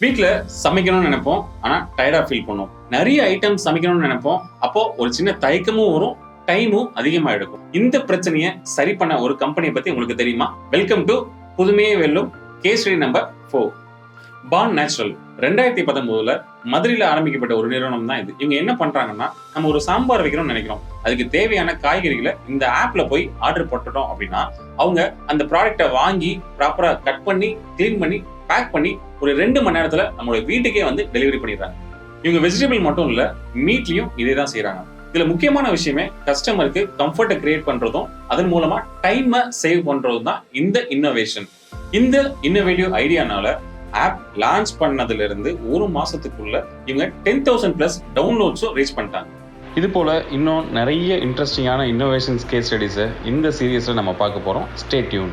வீட்டில் சமைக்கணும்னு நினைப்போம் ஆனால் டயர்டாக ஃபீல் பண்ணுவோம் நிறைய ஐட்டம் சமைக்கணும்னு நினைப்போம் அப்போ ஒரு சின்ன தயக்கமும் வரும் டைமும் அதிகமாக எடுக்கும் இந்த பிரச்சனையை சரி பண்ண ஒரு கம்பெனியை பற்றி உங்களுக்கு தெரியுமா? வெல்கம் டு புதுமையே வெல்லும் கேசரி நம்பர் ஃபோர் பான் நேச்சுரல் ரெண்டாயிரத்தி பத்தொன்பதுல மதுரையில் ஆரம்பிக்கப்பட்ட ஒரு நிறுவனம் தான் இது. இவங்க என்ன பண்றாங்கன்னா நம்ம ஒரு சாம்பார் வைக்கணும்னு நினைக்கிறோம். அதுக்கு தேவையான காய்கறிகளை இந்த ஆப்ல போய் ஆர்டர் போட்டுட்டோம் அப்படின்னா அவங்க அந்த ப்ராடக்ட்டை வாங்கி ப்ராப்பரா கட் பண்ணி க்ளீன் பண்ணி பேக் பண்ணி ஒரு ரெண்டு மணி நேரத்துல நம்மளோட வீட்டுக்கே வந்து டெலிவரி பண்ணிடுறாங்க. இவங்க வெஜிடபிள் மட்டும் இல்ல மீட்லயும் இதே தான் செய்யறாங்க இதுல முக்கியமான விஷயமே கஸ்டமருக்கு கம்ஃபர்ட்டை கிரியேட் பண்றதும் அதன் மூலமா டைமை சேவ் பண்றதும் தான் இந்த இன்னோவேஷன் இந்த இன்னோவேட்டிவ் ஐடியானால ஆப் லான்ச் பண்ணதுல இருந்து ஒரு மாசத்துக்குள்ள இவங்க டென் தௌசண்ட் பிளஸ் டவுன்லோட்ஸும் ரீச் பண்ணிட்டாங்க. இது போல இன்னும் நிறைய இன்ட்ரெஸ்டிங்கான இன்னோவேஷன்ஸ் கேஸ் ஸ்டடிஸை இந்த சீரியஸ்ல நம்ம பார்க்க போகிறோம் ஸ்டே டியூன்